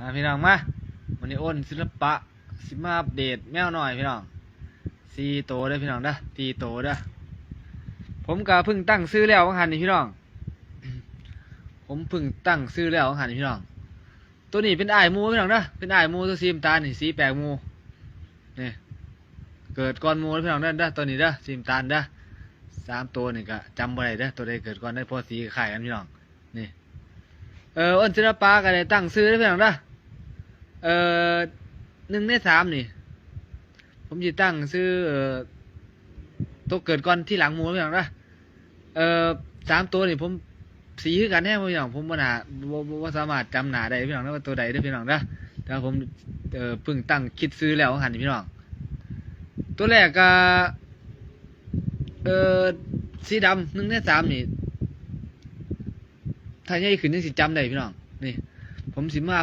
อ่าพี่น้องมาวันนี้อ้นศิลปะสิมาอัปเดตแมวหน่อยพี่น้องสี่โตวเด้อพี่น้องเด้อตีโตวเด้อผมก็เพิ่งตั้งซื้อแล้ววังหันนี่พี่น้อง ผมเพิ่งตั้งซื้อแล้ววังหันนี่พี่น้อง ตัวนี้เป็นไอ้ายหมูพี่น้องเด้อเป็นไอ้ายหมูตัวสีน้ำตาลนี่สีแปลกหมูนี่เกิดก่อนหมูพี่น้องเด้อเด้อตัวนี้เด้อสีน้ำตาลเด้อสามตัวนี่ก็จำบ่ได้เด้อตัวใดเกิดก่อนได้เพอสีคล้ายกันพี่น้องนี่เอออ้นศิลปะก็ได้ตั้งซื้อได้พียงเด้อ เออหนึ่งในสามนี่ ผมจะตั้งซื้อตัวเกิดก่อนที่หลังหมูเพียงเด้อเออสามตัวนี่ผมสีคือกันแน่พี่น้องผมบ่นาบ่บ่บ่สามารถจำหนาได้พี่น้องได้ว่าตัวใดได้พี่น้องเด้อแต่ผมเออเพิ่งตั้งคิดซื้อแล้วหันพี่น้อง ตัวแรกก็เออสีดำหนึ่งในสามนี่ถ้าใหญ่ขึ้นยังสิจำได้พี่น้องนี่ ผมสิมา